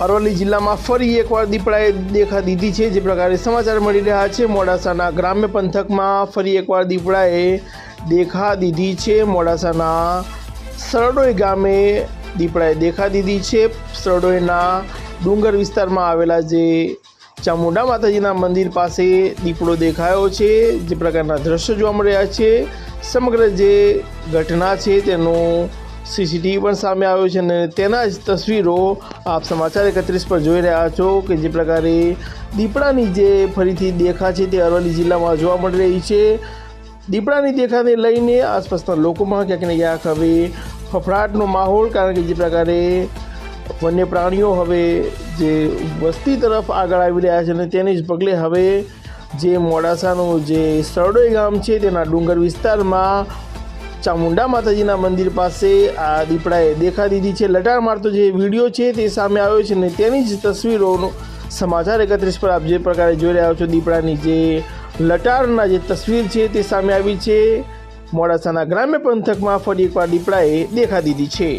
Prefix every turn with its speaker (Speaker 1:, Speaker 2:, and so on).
Speaker 1: અરવલ્લી જિલ્લામાં ફરી એકવાર દીપડાએ દેખા દીધી છે. જે પ્રકારે સમાચાર મળી રહ્યા છે, મોડાસાના ગ્રામ્ય પંથકમાં ફરી એકવાર દીપડાએ દેખા દીધી છે. મોડાસાના સરડોઈ ગામે દીપડાએ દેખા દીધી છે. સરડોઈના ડુંગર વિસ્તારમાં આવેલા જે ચામુંડા માતાજીના મંદિર પાસે દીપડો દેખાયો છે. જે પ્રકારના દ્રશ્યો જોવા મળી રહ્યા છે. સમગ્ર જે ઘટના છે તેનું સીસીટીવી પણ સામે આવ્યો છે અને તેના જ તસવીરો આપ સમાચાર એકત્રીસ પર જોઈ રહ્યા છો કે જે પ્રકારે દીપડાની જે ફરીથી દેખા છે તે અરવલ્લી જિલ્લામાં જોવા મળી રહી છે. દીપડાની દેખાને લઈને આસપાસના લોકોમાં ક્યાંક ને ક્યાંક હવે ફફડાટનો માહોલ, કારણ કે જે પ્રકારે વન્ય પ્રાણીઓ હવે જે વસ્તી તરફ આગળ આવી રહ્યા છે અને તેને જ પગલે હવે જે મોડાસાનું જે સરડોઈ ગામ છે તેના ડુંગર વિસ્તારમાં ચામુંડા માતાજીના મંદિર પાસે આ દીપડાએ દેખા દીધી છે. લટાર મારતો જે વીડિયો છે તે સામે આવ્યો છે અને તેની જ તસવીરોનો સમાચાર એકત્રીસ પર આપ જે પ્રકારે જોઈ રહ્યા છો દીપડાની જે લટારના જે તસવીર છે તે સામે આવી છે. મોડાસાના ગ્રામ્ય પંથકમાં ફરી એકવાર દીપડાએ દેખા દીધી છે.